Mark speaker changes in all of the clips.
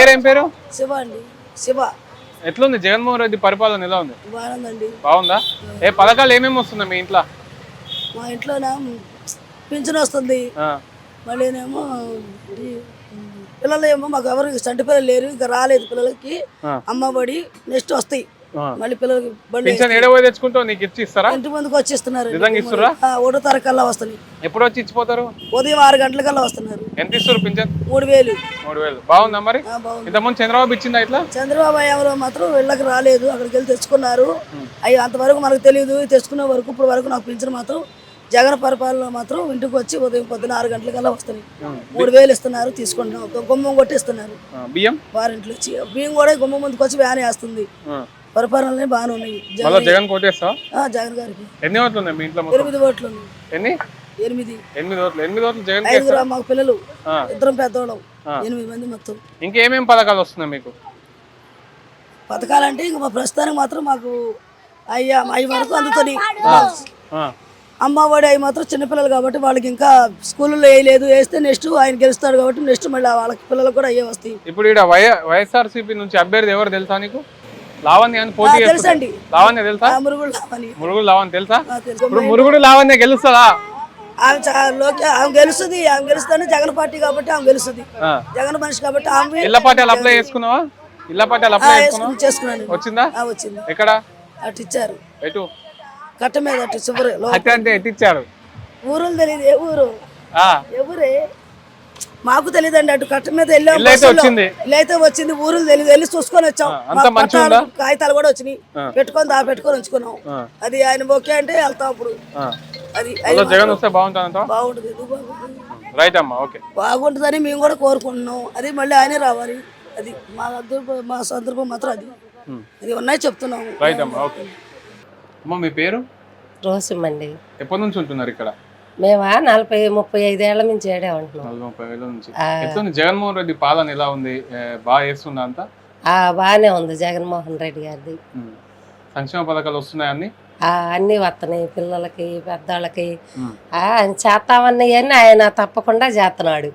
Speaker 1: పేరేం పేరు?
Speaker 2: శివ అండి. శివ.
Speaker 1: ఎట్లుంది? జగన్మోహన్ రెడ్డి పరిపాలన ఎలా ఉంది?
Speaker 2: బాగుందండి.
Speaker 1: బాగుందా? ఏ పథకాలు ఏమేమి వస్తున్నాయి మీ ఇంట్లో?
Speaker 2: మా ఇంట్లోనే పింఛన్ వస్తుంది. మళ్ళీనేమో పిల్లలు ఏమో మాకు ఎవరికి చంటి పిల్లలు లేరు ఇంకా రాలేదు పిల్లలకి. అమ్మఒడి నెక్స్ట్ వస్తాయి. మళ్ళీ పిల్లలకి బండి
Speaker 1: పింఛన్ ఏడో పోయి తెచ్చుకుంటావు నీకు ఇచ్చి ఇస్తారా?
Speaker 2: ఇంటి ముందుకు వచ్చి ఇస్తున్నారు
Speaker 1: నిజంగా ఇస్తుర్రా?
Speaker 2: ఒకటో తారీఖు కల్లా వస్తున్నాయి
Speaker 1: ఎప్పుడు వచ్చి ఇచ్చిపోతారు?
Speaker 2: ఉదయం ఆరు గంటలకల్లా వస్తున్నారు.
Speaker 1: ఎంత ఇస్తారు పింఛన్?
Speaker 2: మూడు వేలు.
Speaker 1: మూడు వేలు. బాగుందా మరి?
Speaker 2: ఆ, బాగుంది.
Speaker 1: ఇంతకుముందు చంద్రబాబు ఇచ్చిందా ఇట్లా?
Speaker 2: చంద్రబాబు ఎవరో మాత్రం వీళ్ళకి రాలేదు. అక్కడికి వెళ్ళి తెచ్చుకున్నారు. అవి అంతవరకు మనకు తెలియదు తెచ్చుకునే వరకు ఇప్పుడు వరకు నాకు పింఛన్ మాత్రం జగన్ పరిపాలన మాత్రం ఇంటికి వచ్చి ఉదయం పొద్దున ఆరు గంటలకల్లా వస్తున్నాయి. మూడు వేలు ఇస్తున్నారు తీసుకుంటున్నాం. ఒక గుమ్మం కొట్టి ఇస్తున్నారు
Speaker 1: ఆ, బియ్యం?
Speaker 2: వారింట్లో వచ్చి బియ్యం కూడా గుమ్మం ముందుకు వచ్చి వ్యాన్ వేస్తుంది.
Speaker 1: ఆ.
Speaker 2: పరిపాలనలే బాగానే ఉన్నాయి.
Speaker 1: మళ్ళీ జగన్ కోటేస్తావా
Speaker 2: ఆ, జగన్ గారికి.
Speaker 1: ఎన్ని ఓట్లు ఉన్నాయి మీ ఇంట్లో
Speaker 2: ఎనిమిది ఓట్లు ఉన్నాయి
Speaker 1: ఎన్ని?
Speaker 2: ఎనిమిది.
Speaker 1: ఎనిమిది ఓట్లు. ఎనిమిది ఓట్లు జగన్
Speaker 2: ఐదుగురు మాకు పిల్లలు. ఇద్దరం పెద్దోళ్ళం.
Speaker 1: ఆ.
Speaker 2: ఎనిమిది మంది మొత్తం.
Speaker 1: ఇంకేమేం పథకాలు వస్తున్నాయి మీకు?
Speaker 2: పథకాలంటే ఇంక మా ప్రస్తుతానికి మాత్రం మాకు అయ్యా అవి వరకు అందుతుంది అమ్మ ఒడి అవి మాత్రం చిన్నపిల్లలు కాబట్టి వాళ్ళకి ఇంకా స్కూల్లో వేయలేదు వేస్తే నెక్స్ట్ ఆయన గెలుస్తాడు కాబట్టి నెక్స్ట్ మళ్ళీ వాళ్ళకి పిల్లలకు కూడా అయ్యే వస్తాయి.
Speaker 1: ఇప్పుడు ఇక్కడ వైఎస్ఆర్సీపీ నుంచి అభ్యర్థి ఎవరు తెలుసా నీకు? లావణ్య అని పోటీ
Speaker 2: తెలుసండి.
Speaker 1: లావణ్య తెలుసా? మురుగుడు లావణ్య. తెలుసా?
Speaker 2: ఆ, తెలుసు.
Speaker 1: ఇప్పుడు మురుగుడు లావణ్య
Speaker 2: ఆమె గెలుస్తుంది. ఆమె జగన్ పార్టీ కాబట్టి ఆమె గెలుస్తుంది. జగన్ మనిషి కాబట్టి ఆమె
Speaker 1: అప్లై చేసుకున్నావా? అప్లై
Speaker 2: చేసుకున్నాను
Speaker 1: వచ్చిందా?
Speaker 2: వచ్చింది.
Speaker 1: ఎక్కడ?
Speaker 2: అటు ఇచ్చారు
Speaker 1: ఎటు?
Speaker 2: కట్ట మీద అటు చివరి లో-
Speaker 1: అట్టే అంటే ఎటు ఇచ్చారు
Speaker 2: ఊరులు తెలియదు. ఏ ఊరు? ఎవరే మాకు తెలియదండి అటు కట్ట మీద వెళ్ళాం
Speaker 1: ఇల్లు అయితే
Speaker 2: బస్సులో.
Speaker 1: వచ్చింది.
Speaker 2: ఊరులు తెలియదు వెళ్ళి చూసుకొని వచ్చాం? కాగితాలు కూడా వచ్చినాయి. పెట్టుకొని దా పెట్టుకొని ఉంచుకున్నాం అది ఆయన ఓకే అంటే వెళ్తాం అప్పుడు. అది
Speaker 1: మళ్ళీ జగన్ వస్తే బాగుంటుందంట
Speaker 2: బాగుంటుంది బాగుంటుంది?
Speaker 1: రైట్ అమ్మా ఓకే.
Speaker 2: బాగుంటుందని మేము కూడా కోరుకుంటున్నాం. అది mళ్ళీ ఆయనే రావాలి. అది మా సందర్భం మా సందర్భం మాత్రం అది. అది ఉన్నాయి చెప్తున్నాము.
Speaker 1: రైట్ అమ్మా ఓకే. అమ్మ మీ పేరు?
Speaker 3: రోసమండి
Speaker 1: ఎప్పటి నుంచి ఉంటున్నారు ఇక్కడ?
Speaker 3: మేమా? నలభై ముప్పై ఐదేళ్ళ నుంచి ఏడే ఉంటున్నాం
Speaker 1: జగన్మోహన్ రెడ్డి పాలన ఎలా ఉంది? బాగా చేస్తుందా అంతా?
Speaker 3: ఆ, బాగానే ఉంది జగన్మోహన్ రెడ్డి గారిది.
Speaker 1: సంక్షేమ పథకాలు వస్తున్నాయి అన్ని?
Speaker 3: ఆ, అన్నీ వస్తున్నాయి పిల్లలకి పెద్దవాళ్ళకి ఆయన చేస్తామన్నవి అని ఆయన తప్పకుండా చేస్తున్నాడు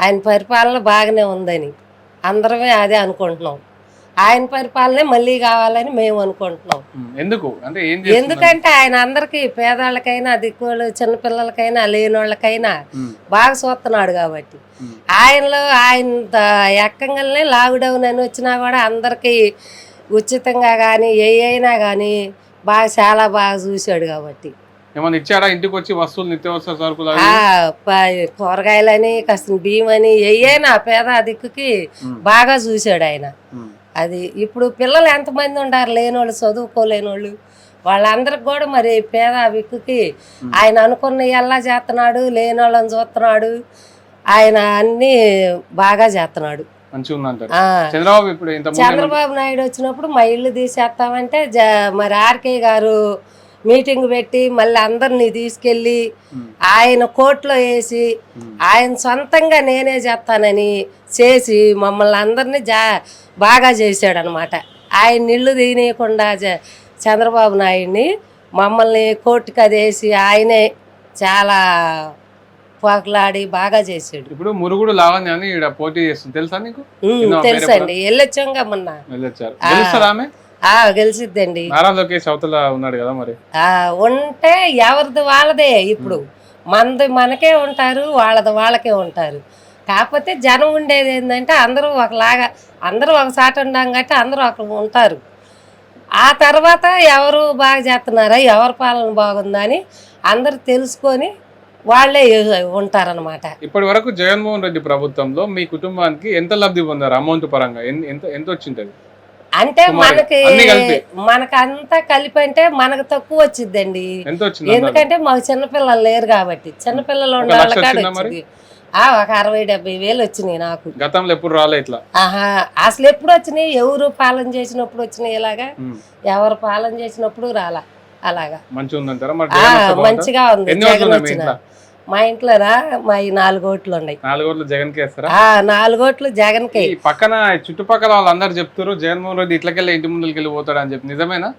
Speaker 3: ఆయన పరిపాలన బాగానే ఉందని అందరమే అదే అనుకుంటున్నాం. ఆయన పరిపాలనే మళ్ళీ కావాలని మేము అనుకుంటున్నాం
Speaker 1: ఎందుకు అంటే
Speaker 3: ఎందుకంటే ఆయన అందరికి పేదవాళ్ళకైనా దిక్కువలు చిన్నపిల్లలకైనా లేనోళ్ళకైనా. బాగా చూస్తున్నాడు కాబట్టి. ఆయనలో ఆయన ఎక్కంగానే లాక్డౌన్ అని వచ్చినా కూడా అందరికీ ఉచితంగా కానీ ఏ అయినా కానీ బాగా చాలా బాగా చూశాడు కాబట్టి
Speaker 1: ఇచ్చాడా ఇంటికి వచ్చి వస్తువులు నిత్యావసర సరుకులు
Speaker 3: కూరగాయలని కాస్త బియ్యం అని ఏయైనా పేద దిక్కుకి. బాగా చూశాడు ఆయన. అది ఇప్పుడు పిల్లలు ఎంతమంది ఉండారు? లేనోళ్ళు చదువుకోలేనోళ్ళు. వాళ్ళందరికి కూడా మరి పేద దిక్కుకి ఆయన అనుకున్న ఎలా చేస్తున్నాడు లేనోళ్ళని చూస్తున్నాడు ఆయన అన్ని బాగా చేస్తున్నాడు
Speaker 1: చంద్రబాబు ఇప్పుడు
Speaker 3: చంద్రబాబు నాయుడు వచ్చినప్పుడు మా ఇల్లు తీసేస్తామంటే మరి ఆర్కే గారు మీటింగ్ పెట్టి మళ్ళీ అందరినీ తీసుకెళ్ళి ఆయన కోర్టులో వేసి ఆయన సొంతంగా నేనే చేస్తానని చేసి మమ్మల్ని అందరినీ జా బాగా చేశాడు అనమాట ఆయన తీయకుండా జ- చంద్రబాబు నాయుడిని మమ్మల్ని కోర్టుకి అది వేసి ఆయనే చాలా పోకలాడి బాగా చేశాడు.
Speaker 1: ఇప్పుడు మురుగుడు లావణ్య అని పోటీ చేస్తుంది. తెలుసా నీకు?
Speaker 3: తెలుసండి. వెళ్ళొచ్చాంగా మొన్న.
Speaker 1: వెళ్ళొచ్చారు
Speaker 3: గెలిచిద్దండి.
Speaker 1: నారా లోకేష్ అవతల ఉన్నాడు కదా మరి?
Speaker 3: ఆ ఉంటే ఎవరిది వాళ్ళదే ఇప్పుడు. మనది మనకే ఉంటారు వాళ్ళది వాళ్ళకే ఉంటారు. కాకపోతే జనం ఉండేది ఏంటంటే అందరూ ఒకలాగా అందరూ ఒక చాట ఉండాం కాబట్టి అందరూ ఒక ఉంటారు. ఆ తర్వాత ఎవరు బాగా చేస్తున్నారా ఎవరి పాలన బాగుందా అని అందరు తెలుసుకొని వాళ్ళే ఉంటారనమాట
Speaker 1: ఇప్పటి వరకు జగన్మోహన్ రెడ్డి ప్రభుత్వంలో మీ కుటుంబానికి ఎంత లబ్ధి పొందారు అమౌంట్ పరంగా? ఎంత ఎంత వచ్చింటది
Speaker 3: అంటే మనకి
Speaker 1: అన్ని కలిపి.
Speaker 3: మనకు అంతా కలిపి అంటే మనకు తక్కువ వచ్చిద్దండి.
Speaker 1: ఎంత వచ్చింది అందాజు?
Speaker 3: ఎందుకంటే మాకు చిన్నపిల్లలు లేరు కాబట్టి. చిన్నపిల్లలు ఉన్న
Speaker 1: ఒక
Speaker 3: అరవై డెబ్బై వేలు వచ్చినాయి నాకు.
Speaker 1: గతంలో ఎప్పుడు రాలే ఇట్లా?
Speaker 3: ఆహా అసలు ఎప్పుడు వచ్చినాయి? ఎవరు పాలన చేసినప్పుడు వచ్చినాయి ఇలాగా. ఎవరు పాలన చేసినప్పుడు రాలా అలాగా?
Speaker 1: మంచిగా
Speaker 3: ఉంది.
Speaker 1: మీ ఇంట్లో
Speaker 3: మా ఇంట్లోనా? మా ఈ నాలుగు ఓట్లు ఉన్నాయి.
Speaker 1: నాలుగు ఓట్లు జగన్
Speaker 3: నాలుగు ఓట్లు జగన్
Speaker 1: పక్కన చుట్టుపక్కల వాళ్ళందరూ చెప్తారు జగన్మోహన్ రెడ్డి ఇట్లకెళ్ళి ఇంటి ముందుకి వెళ్ళి పోతాడు అని చెప్పి. నిజమేనా?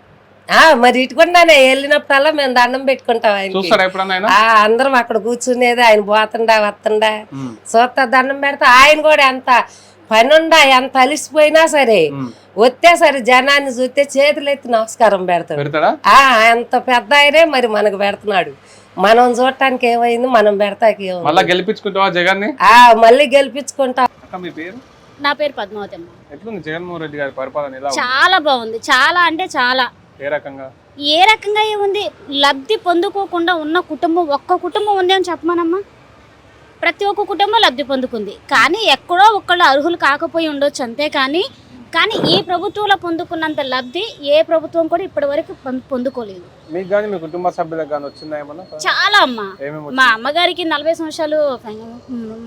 Speaker 3: ఆ మరి ఇటుకుండానే వెళ్ళినప్పుడల్లా మేము దండం పెట్టుకుంటాం
Speaker 1: ఆయన?
Speaker 3: ఆ అందరం అక్కడ కూర్చునేది ఆయన పోతుండా వస్తుండా. చూస్తా దండం పెడతా ఆయన కూడా ఎంత పనుండా ఎంత అలిసిపోయినా సరే వస్తే సరే జనాన్ని చూస్తే చేతులు ఎత్తి నమస్కారం పెడతాడు.
Speaker 1: పెడతాడా?
Speaker 3: ఆ అంత పెద్ద ఆయనే మరి మనకు పెడుతున్నాడు. మనం చూడటానికి ఏమైంది మనం పెడతాకి ఏమైంది?
Speaker 1: మళ్ళా గెలిపించుకుంటావా జగన్
Speaker 3: మళ్ళీ గెలిపించుకుంటా.
Speaker 1: అక్క మీ పేరు?
Speaker 4: నా పేరు పద్మావతి అమ్మ
Speaker 1: ఎట్లుంది జగన్మోహన్ రెడ్డి గారి పరిపాలన ఎలా ఉంది?
Speaker 4: చాలా బాగుంది. చాలా అంటే చాలా.
Speaker 1: ఏ రకంగా?
Speaker 4: ఏ రకంగా ఏముంది? లబ్ధి పొందుకోకుండా ఉన్న కుటుంబం ఒక్క కుటుంబం ఉంది అని చెప్పమానమ్మా. ప్రతి ఒక్క కుటుంబం లబ్ధి పొందుకుంది. కానీ ఎక్కడో ఒక్కళ్ళు అర్హులు కాకపోయి ఉండొచ్చు అంతే కానీ కానీ ఈ ప్రభుత్వంలో పొందుకున్నంత లబ్ధి ఏ ప్రభుత్వం కూడా ఇప్పటివరకు పొంద- పొందుకోలేదు.
Speaker 1: మీకు కానీ మీ కుటుంబ సభ్యులకు కానీ వచ్చిందా ఏమన్నా?
Speaker 4: చాలా అమ్మా. మా అమ్మగారికి నలభై సంవత్సరాలు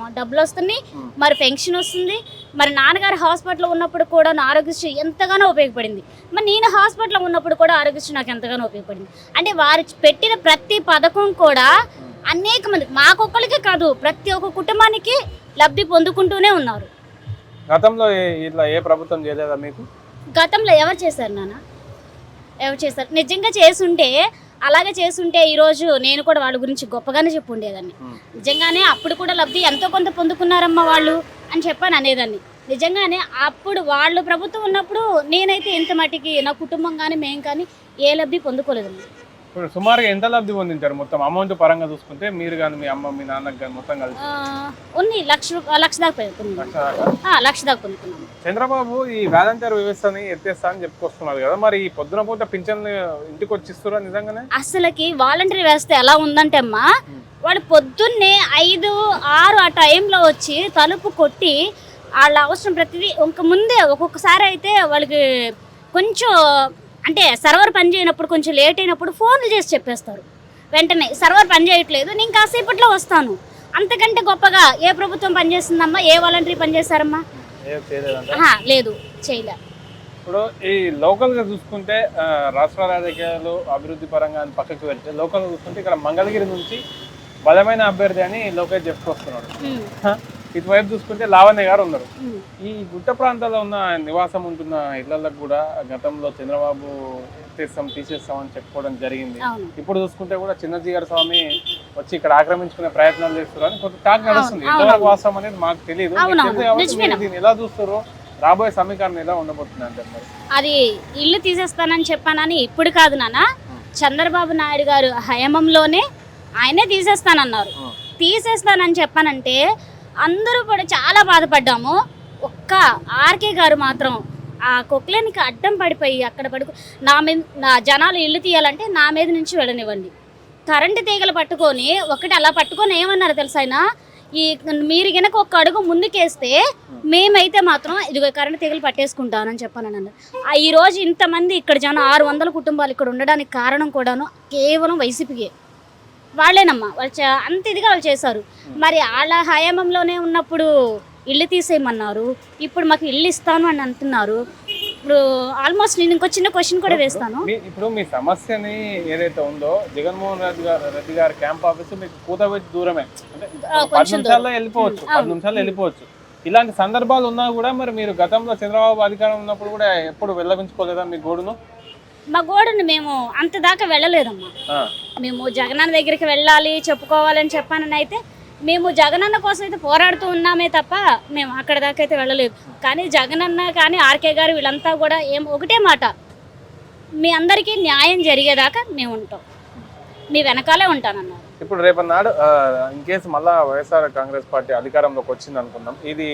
Speaker 4: డబ్బులు వస్తున్నాయి మరి పెన్షన్ వస్తుంది మరి నాన్నగారు హాస్పిటల్లో ఉన్నప్పుడు కూడా నా ఆరోగ్యశ్రీ ఎంతగానో ఉపయోగపడింది. మరి నేను హాస్పిటల్లో ఉన్నప్పుడు కూడా ఆరోగ్యశ్రీ నాకు ఎంతగానో ఉపయోగపడింది. అంటే వారు పెట్టిన ప్రతి పథకం కూడా అనేక మంది మాకొక్కరికే కాదు ప్రతి ఒక్క కుటుంబానికి లబ్ధి పొందుకుంటూనే ఉన్నారు.
Speaker 1: గతంలో ఇట్లా ఏ ప్రభుత్వం చేయలేదా మీకు?
Speaker 4: గతంలో ఎవరు చేశారు నాన్న? ఎవరు చేశారు? నిజంగా చేసుంటే అలాగే చేసుంటే ఈరోజు నేను కూడా వాళ్ళ గురించి గొప్పగానే చెప్పు ఉండేదాన్ని నిజంగానే అప్పుడు కూడా లబ్ధి ఎంతో కొంత పొందుకున్నారమ్మా వాళ్ళు అని చెప్పాను అనేదాన్ని. నిజంగానే అప్పుడు వాళ్ళు ప్రభుత్వం ఉన్నప్పుడు నేనైతే ఇంత మట్టికి నా కుటుంబం కానీ మేము కానీ ఏ లబ్ధి పొందుకోలేదమ్మా.
Speaker 1: ఇప్పుడు సుమారుగా ఎంత లబ్ధి పొందించారు మొత్తం అమౌంట్ పరంగా చూసుకుంటే మీరు కానీ మీ అమ్మ మీ నాన్నకి కానీ మొత్తం కలిసి?
Speaker 4: ఉంది లక్ష లక్ష దాకా
Speaker 1: లక్ష దాకా?
Speaker 4: ఆ, లక్ష దాకా
Speaker 1: చంద్రబాబు ఈ వాలంటీర్ వ్యవస్థని ఎత్తేస్తా అని చెప్పుకొస్తున్నారు కదా మరి ఈ పొద్దున పూట పింఛన్ ఇంటికి వచ్చిస్తురా నిజంగానే?
Speaker 4: అసలుకి వాలంటరీ వ్యవస్థ ఎలా ఉందంటే అమ్మా వాడు పొద్దున్నే ఐదు ఆరు ఆ టైంలో వచ్చి తలుపు కొట్టి వాళ్ళ అవసరం ప్రతిదీ ఇంక ముందే ఒక్కొక్కసారి అయితే వాళ్ళకి కొంచెం అంటే సర్వర్ పని చేయనప్పుడు కొంచెం లేట్ అయినప్పుడు ఫోన్లు చేసి చెప్పేస్తారు. వెంటనే సర్వర్ పని చేయట్లేదు నేను కాసేపట్లో వస్తాను. అంతకంటే గొప్పగా ఏ ప్రభుత్వం పనిచేస్తుందమ్మా ఏ వాలంటరీ పనిచేస్తారమ్మా లేదు చేయలే.
Speaker 1: ఇప్పుడు ఈ లోకల్గా చూసుకుంటే రాష్ట్ర రాజకీయాలు అభివృద్ధి పరంగా పక్కకు వెళ్తే లోకల్గా చూసుకుంటే ఇక్కడ మంగళగిరి నుంచి బలమైన అభ్యర్థి అని లోకేష్ చెప్పుకొస్తున్నాడు. ఇటువైపు చూసుకుంటే లావణ్య గారు ఉన్నారు. ఈ గుట్ట ప్రాంతాల్లో ఉన్న నివాసం ఉంటున్న ఇళ్ళకు కూడా గతంలో చంద్రబాబు తీస్తాం తీసేస్తాం అని చెప్పుకోవడం జరిగింది. ఇప్పుడు చూసుకుంటే కూడా చిన్నజీగర్ స్వామి వచ్చి ఇక్కడ ఆక్రమించుకునే ప్రయత్నాలు చేస్తున్నారని కొంత టాక్ నడుస్తుంది. ఎంతవరకు వాస్తవం అనేది మాకు తెలియదు దీన్ని ఎలా చూస్తారు రాబోయే సమీకరణ ఎలా ఉండబోతుంది
Speaker 4: అది ఇల్లు తీసేస్తానని చెప్పానని ఇప్పుడు కాదు నాన్న. చంద్రబాబు నాయుడు గారు హయాంలోనే ఆయనే తీసేస్తానన్నారు. తీసేస్తానని చెప్పానంటే అందరూ కూడా చాలా బాధపడ్డాము. ఒక్క ఆర్కే గారు మాత్రం ఆ కొక్లేనికి అడ్డం పడిపోయి అక్కడ పడుకు నా మీద నా జనాలు ఇల్లు తీయాలంటే నా మీద నుంచి వెళ్ళనివ్వండి. కరెంటు తీగలు పట్టుకొని ఒకటి అలా పట్టుకొని ఏమన్నారు తెలుసా ఈ మీరు కనుక ఒక అడుగు ముందుకేస్తే మేమైతే మాత్రం ఇదిగో కరెంటు తీగలు పట్టేసుకుంటానని చెప్పాను అన్నారు ఆ ఇంతమంది ఇక్కడ జనం ఆరు వందల కుటుంబాలు ఇక్కడ ఉండడానికి కారణం కూడాను కేవలం వైసీపీకే వాళ్ళేనమ్మా. వాళ్ళు అంత ఇదిగా వాళ్ళు చేశారు. మరి వాళ్ళ హయాంలోనే ఉన్నప్పుడు ఇల్లు తీసేయమన్నారు. ఇప్పుడు మాకు ఇల్లు ఇస్తాను అని అంటున్నారు. ఇప్పుడు ఆల్మోస్ట్ నేను ఇంకో చిన్న క్వశ్చన్ కూడా వేస్తాను.
Speaker 1: ఇప్పుడు మీ సమస్యని ఏదైతే ఉందో జగన్మోహన్ రెడ్డి గారు రెడ్డి గారి క్యాంప్ ఆఫీస్ మీకు కూతబెట్టి దూరమే. అంటే
Speaker 4: ఆ,
Speaker 1: పది
Speaker 4: కొంచెం
Speaker 1: నిమిషాల్లో వెళ్ళిపోవచ్చు. పది. నిమిషాల్లో వెళ్ళిపోవచ్చు. ఇలాంటి సందర్భాలు ఉన్నా కూడా మరి మీరు గతంలో చంద్రబాబు అధికారం ఉన్నప్పుడు కూడా ఎప్పుడు వెళ్ళవించుకోలేదా మీ గోడును?
Speaker 4: మా గోడను మేము అంత దాకా వెళ్ళలేదమ్మా మేము జగనన్న దగ్గరికి వెళ్ళాలి చెప్పుకోవాలని చెప్పానని అయితే మేము జగనన్న కోసం అయితే పోరాడుతూ ఉన్నామే తప్ప మేము అక్కడ దాకా అయితే వెళ్ళలేదు. కానీ జగనన్న కానీ ఆర్కే గారు వీళ్ళంతా కూడా ఏం ఒకటే మాట. మీ అందరికీ న్యాయం జరిగేదాకా మేము ఉంటాం. మీ వెనకాలే ఉంటానన్నారు.
Speaker 1: ఇప్పుడు రేపన్నాడు ఇన్ కేసు మళ్ళా వైఎస్ఆర్ కాంగ్రెస్ పార్టీ అధికారంలోకి వచ్చింది అనుకుందాం ఇది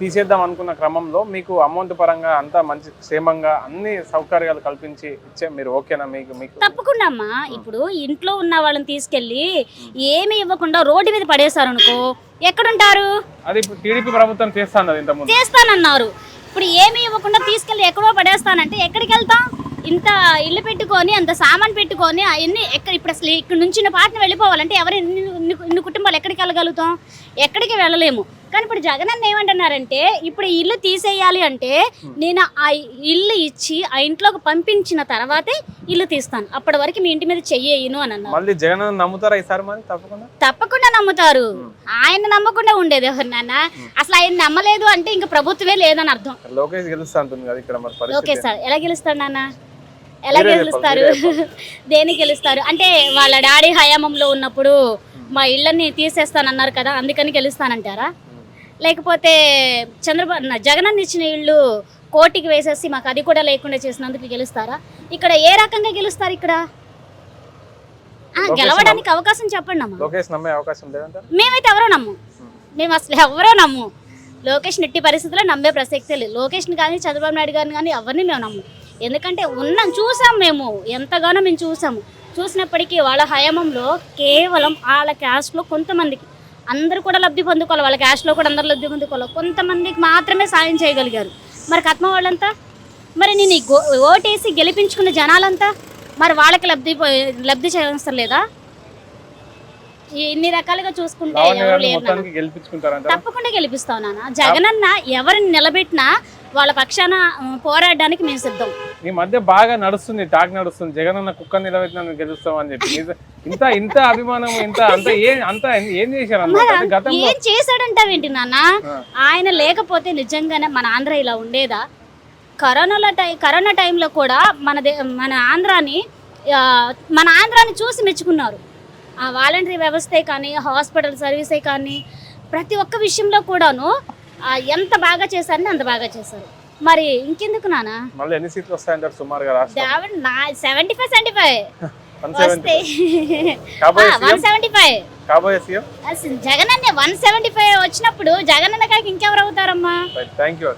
Speaker 1: తీసేద్దాం అనుకున్న క్రమంలో మీకు అమౌంట్ పరంగా అంతా మంచి క్షేమంగా అన్ని సౌకర్యాలు కల్పించి ఇచ్చే మీరు ఓకేనా మీకు మీకు?
Speaker 4: తప్పకుండా అమ్మా ఇప్పుడు ఇంట్లో ఉన్న వాళ్ళని తీసుకెళ్ళి ఏమీ ఇవ్వకుండా రోడ్డు మీద పడేశారు అనుకో ఎక్కడుంటారు?
Speaker 1: అది ఇప్పుడు టీడీపీ ప్రభుత్వం చేస్తాను ఇంతకుముందు.
Speaker 4: చేస్తానన్నారు. ఇప్పుడు ఏమీ ఇవ్వకుండా తీసుకెళ్ళి ఎక్కడో పడేస్తానంటే ఎక్కడికి వెళ్తాం? ఇంత ఇల్లు పెట్టుకొని అంత సామాన్ పెట్టుకొని అవన్నీ ఎక్కడ ఇప్పుడు అసలు ఇక్కడ నుంచి పాటను వెళ్ళిపోవాలంటే ఎవరు ఇన్ని కుటుంబాలు ఎక్కడికి వెళ్ళగలుగుతాం? ఎక్కడికి వెళ్ళలేము. కానీ ఇప్పుడు జగన్ అన్న ఏమంటున్నారంటే ఇప్పుడు ఈ ఇల్లు తీసేయాలి అంటే నేను ఆ ఇల్లు ఇచ్చి ఆ ఇంట్లోకి పంపించిన తర్వాతే ఇల్లు తీస్తాను. అప్పటి వరకు మీ ఇంటి మీద చెయ్యను అని అన్నారు.
Speaker 1: మళ్ళీ జగన్ అన్న నమ్ముతారా ఈసారి మరి? తప్పకుండా.
Speaker 4: తప్పకుండా నమ్ముతారు. ఆయన నమ్మకుండా ఉండేది ఎవరు నాన్న అసలు ఆయన నమ్మలేదు అంటే ఇంకా ప్రభుత్వమే లేదని అర్థం.
Speaker 1: లోకేష్ గెలుస్తా అంటుంది కదా ఇక్కడ మరి
Speaker 4: ఓకే
Speaker 1: పరిస్థితి
Speaker 4: సార్ ఎలా గెలుస్తాడు నాన్న? ఎలా గెలుస్తారు? దేనికి గెలుస్తారు? అంటే వాళ్ళ డాడీ హయాంలో ఉన్నప్పుడు మా ఇళ్ళని తీసేస్తానన్నారు కదా అందుకని గెలుస్తానంటారా? లేకపోతే చంద్రబాబు జగనన్న ఇచ్చిన ఇళ్ళు కోటికి వేసేసి మాకు అది కూడా లేకుండా చేసినందుకు గెలుస్తారా? ఇక్కడ ఏ రకంగా గెలుస్తారు ఇక్కడ?
Speaker 1: లోకేష్
Speaker 4: గెలవడానికి అవకాశం చెప్పండి అమ్మా.
Speaker 1: లోకేష్
Speaker 4: మేమైతే ఎవరో నమ్ము. మేము. అసలు ఎవరో నమ్ము. లోకేష్ ఎట్టి పరిస్థితుల్లో నమ్మే ప్రసక్తే లేదు. లోకేష్ని కానీ చంద్రబాబు నాయుడు గారిని కానీ ఎవరిని మేము నమ్ము. ఎందుకంటే ఉన్నాం చూసాం మేము. ఎంతగానో మేము చూసాము. చూసినప్పటికీ వాళ్ళ హయామంలో కేవలం వాళ్ళ క్యాస్ట్లో కొంతమందికి అందరూ కూడా లబ్ధి పొందుకోవాలి. వాళ్ళ క్యాష్లో కూడా అందరూ లబ్ధి పొందుకోవాలి. కొంతమందికి మాత్రమే సాయం చేయగలిగారు. మరి కత్మ వాళ్ళంతా? మరి నేను ఈ గో- ఓటేసి గెలిపించుకున్న జనాలంతా? మరి వాళ్ళకి లబ్ధి లబ్ధి చేయవసరం లేదా ఇన్ని రకాలుగా చూసుకుంటే ఎవరు లేరు తప్పకుండా గెలిపిస్తాం నాన్న. జగనన్న ఎవరిని నిలబెట్టినా వాళ్ళ పక్షాన పోరాడడానికి మేము సిద్ధం.
Speaker 1: ఈ మధ్య బాగా నడుస్తుంది టాక్ నడుస్తుంది. జగన్ అన్న కుక్క నిలబెట్టిన గెలుస్తాం అని చెప్పి. ఇంత ఇంత అభిమానం ఇంత అంత ఏం అంత ఏం చేశారు
Speaker 4: ఏం చేశాడంటావేంటి నాన్న. ఆయన లేకపోతే నిజంగానే మన ఆంధ్ర ఇలా ఉండేదా? కరోనాలో టై కరోనా టైంలో కూడా మన మన ఆంధ్రాని మన ఆంధ్రాని చూసి మెచ్చుకున్నారు. ఆ వాలంటరీ వ్యవస్థే కానీ హాస్పిటల్ సర్వీసే కానీ ప్రతి ఒక్క విషయంలో కూడాను ఎంత బాగా చేశారని అంత బాగా చేశారు. మరి ఇంకెందుకు నాన్న
Speaker 1: మళ్ళీ ఎన్ని సీట్లు వస్తాయంటారు సుమారుగా రాష్ట్రం?
Speaker 4: దావన్ నా seventy five seventy five
Speaker 1: one seventy
Speaker 4: one five
Speaker 1: కాబోయే సీఎం?
Speaker 4: జగన్ అన్న వన్ సెవెంటీ ఫైవ్ వచ్చినప్పుడు జగన్ అన్న కాక ఇంకెవరు అవుతారమ్మా?
Speaker 1: Thank you.